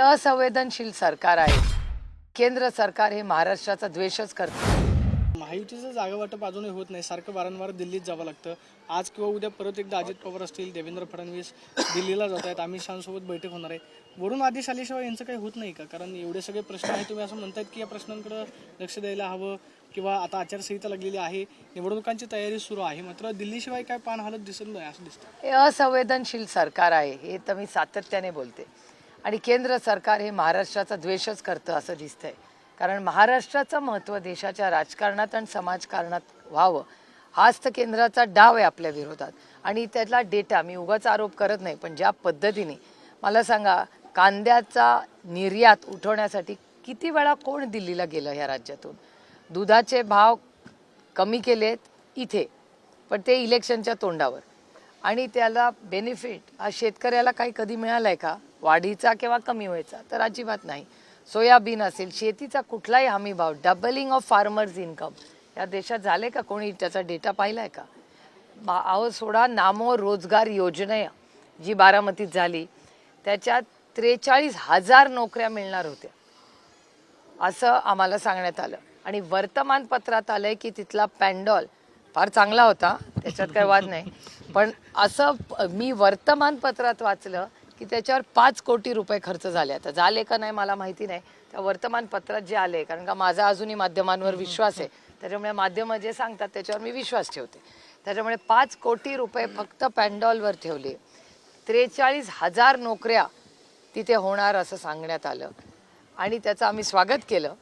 असंवेदनशील सरकार आहे. केंद्र सरकार हे महाराष्ट्राचा द्वेषच करतं. महायुतीचं जागा वाटप अजूनही होत नाही. सारखं वारंवार दिल्लीत जावं लागतं. आज किंवा उद्या परत एकदा अजित पवार असतील देवेंद्र फडणवीस दिल्लीला जात आहेत. अमित शहासोबत बैठक होणार आहे. वरून आदेश आल्याशिवाय यांचं काही होत नाही का? कारण एवढे सगळे प्रश्न आहेत. तुम्ही असं म्हणतायत की या प्रश्नांकडे लक्ष द्यायला हवं किंवा आता आचारसंहिता लागलेली आहे. निवडणुकांची तयारी सुरू आहे. मात्र दिल्लीशिवाय काय पान हालत दिसत नाही असं दिसतं हे असंवेदनशील सरकार आहे. हे तर मी सातत्याने बोलते. आणि केंद्र सरकार हे महाराष्ट्राचा द्वेषच करतं असं दिसतंय. कारण महाराष्ट्राचं महत्त्व देशाच्या राजकारणात आणि समाजकारणात व्हावं हाच तर केंद्राचा डाव आहे आपल्या विरोधात. आणि त्यातला डेटा मी उगाच आरोप करत नाही पण ज्या पद्धतीने मला सांगा कांद्याचा निर्यात उठवण्यासाठी किती वेळा कोण दिल्लीला गेलं ह्या राज्यातून? दुधाचे भाव कमी केलेत इथे पण ते इलेक्शनच्या तोंडावर. आणि त्याला बेनिफिट हा शेतकऱ्याला काही कधी मिळालाय का? वाढीचा किंवा कमी व्हायचा तर अजिबात नाही. सोयाबीन असेल शेतीचा कुठलाही हमी भाव डबलिंग ऑफ फार्मर्स इन्कम या देशात झाले का कोणी? त्याचा डेटा पाहिलाय का? बा- अहो सोडा नामो रोजगार योजना जी बारामतीत झाली. त्याच्यात त्रेचाळीस हजार नोकऱ्या मिळणार होत्या. असं आम्हाला सांगण्यात आलं. आणि वर्तमानपत्रात आलंय की तिथला पॅन्डॉल फार चांगला होता त्याच्यात काही वाद नाही. पण असं मी वर्तमानपत्रात वाचलं की त्याच्यावर पाच कोटी रुपये खर्च झाले. आता झाले का नाही मला माहिती नाही. त्या वर्तमानपत्रात जे आले कारण का माझा अजूनही माध्यमांवर विश्वास आहे. त्याच्यामुळे माध्यमं जे सांगतात त्याच्यावर मी विश्वास ठेवते. त्याच्यामुळे पाच कोटी रुपये फक्त पॅन्डॉलवर ठेवले. त्रेचाळीस हजार नोकऱ्या तिथे होणार असं सांगण्यात आलं. आणि त्याचं आम्ही स्वागत केलं.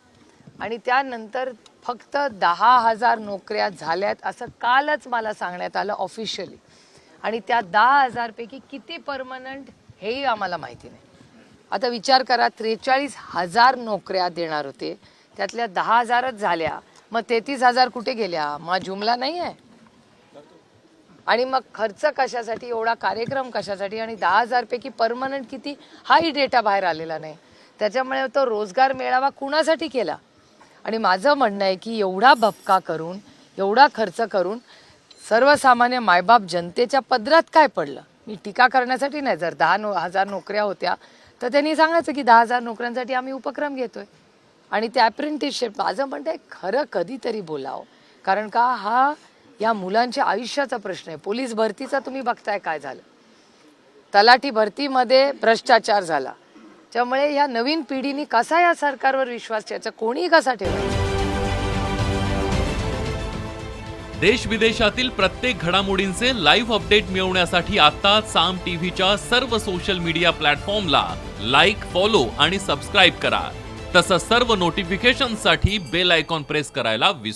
आणि त्यानंतर फक्त दहा हजार नोकऱ्या झाल्यात असं कालच मला सांगण्यात आलं ऑफिशियली आणि त्या दहा हजारपैकी किती परमनंट हेही आम्हाला माहिती नाही. आता विचार करा त्रेचाळीस हजार नोकऱ्या देणार होते. त्यातल्या दहा हजारच झाल्या. मग तेहतीस हजार कुठे गेल्या? मग जुमला नाही आहे. आणि मग खर्च कशासाठी एवढा कार्यक्रम कशासाठी आणि दहा हजारपैकी परमनंट किती? हाही डेटा बाहेर आलेला नाही. त्याच्यामुळे तो रोजगार मेळावा कुणासाठी केला? आणि माझं म्हणणं आहे की एवढा भपका करून एवढा खर्च करून सर्वसामान्य मायबाप जनतेच्या पदरात काय पडलं? मी टीका करण्यासाठी नाही. जर दहा नो हजार नोकऱ्या होत्या तर त्यांनी सांगायचं की दहा हजार नोकऱ्यांसाठी आम्ही उपक्रम घेतोय. आणि ते अप्रेंटिसशिप माझं म्हणणं आहे खरं कधीतरी बोलावं. कारण का हा या मुलांच्या आयुष्याचा प्रश्न आहे. पोलीस भरतीचा तुम्ही बघताय काय झालं? तलाठी भरतीमध्ये भ्रष्टाचार झाला. त्यामुळे या नवीन पिढीने कसा या सरकारवर विश्वास ठेवायचा? कोणी कसा ठेवायचा देश विदेशातील प्रत्येक घडामोडींचे लाईव्ह अपडेट मिळवण्यासाठी आता साम टीव्हीच्या सर्व सोशल मीडिया प्लॅटफॉर्मला लाईक फॉलो आणि सबस्क्राईब करा. तसंच सर्व नोटिफिकेशनसाठी बेल आयकॉन प्रेस करायला विसरू